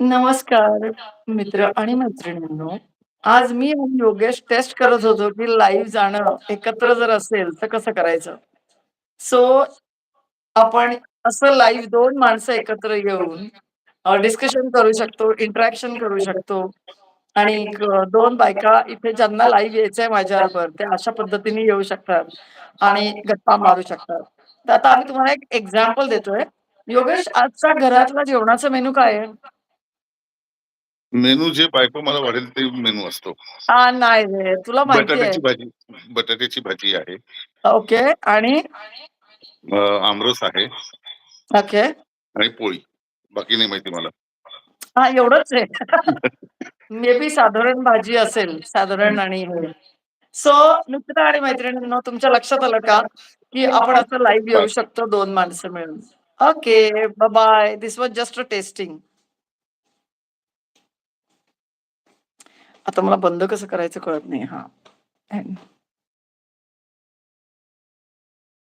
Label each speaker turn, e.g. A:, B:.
A: नमस्कार मित्र आणि मैत्रिणींनो. आज मी आणि योगेश टेस्ट करत होतो, की लाईव्ह जाणं एकत्र जर असेल तर कसं करायचं? सो आपण असं लाईव्ह 2 माणसं एकत्र येऊन अ, डिस्कशन करू शकतो, इंटरॅक्शन करू शकतो आणि एक अ, 2 बायका इथे ज्यांना लाईव्ह यायचंय माझ्याबरोबर, त्या अशा पद्धतीने येऊ शकतात आणि गप्पा मारू शकतात. तर आता आम्ही तुम्हाला एक एक्झाम्पल देतोय. योगेश आजचा घरातला जेवणाचा मेनू काय आहे?
B: मेनू जे बायको मला वाढेल ते मेनू असतो.
A: हां, नाही रे. तुला माहिती आहे.
B: बटाट्याची भाजी बटाट्याची भाजी आहे.
A: ओके. आणि?
B: अ, आमरस आहे.
A: ओके.
B: आणि पोळी. बाकी नाही माहिती मला.
A: हां, एवढंच आहे. मे बी साधारण भाजी असेल. साधारण आणि हे. सो मित्र आणि मैत्रिणींनो तुमच्या लक्षात आलं का, की आपण असं लाईव्ह येऊ
B: बाय.
A: शकतो 2 माणसं मिळून. Okay. Bye bye. This was just a testing. आता मला बंद कसं करायचं कळत नाही. हां.